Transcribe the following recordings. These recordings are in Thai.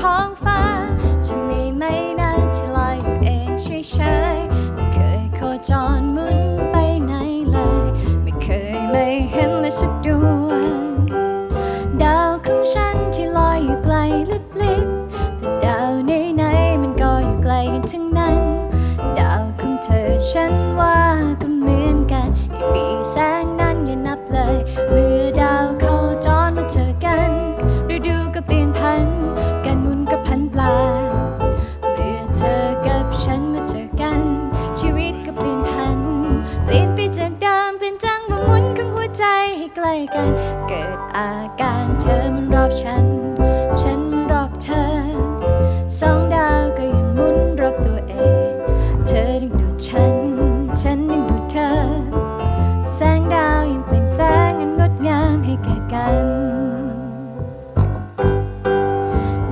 ท้องฟ้า จะมีไม่นาที่ลอยอยู่เองเฉยๆไม่เคยโคจรมุนไปไหนเลย ไม่เคยไม่เห็นเลยสักดวงดาวของฉันที่ลอยอยู่ไกลลิบลิบแต่ดาวไหนๆมันก็อยู่ไกลกันทั้งนั้น ดาวของเธอฉันว่าก็เหมือนกันแค่ปีแสน ใจให้ใกล้กัน เกิดอาการเธอมันรอบฉัน ฉันรอบเธอ สองดาวก็ยังหมุนรอบตัวเอง เธอดึงดูดฉัน ฉันดึงดูดเธอ แสงดาวยังเปล่งแสงอันงดงามให้แก่กัน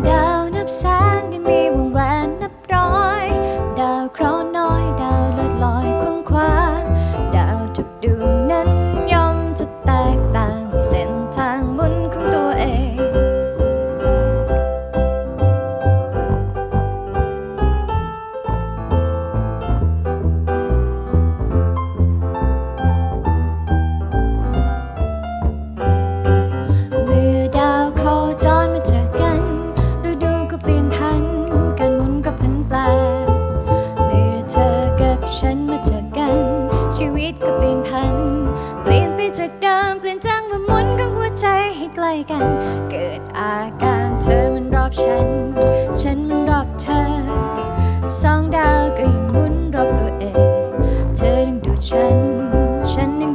ดาวนับแสนยังมีวงแหวนนับร้อย ดาวเคราะห์ จากเดิมเปลี่ยนจังว่ามุนของหัวใจให้ใกล้กัน เกิดอาการเธอมันรอบฉัน ฉันมันรอบเธอ สองดาวก็ยังหมุนรอบตัวเอง เธอดึงดูฉัน ฉันดึง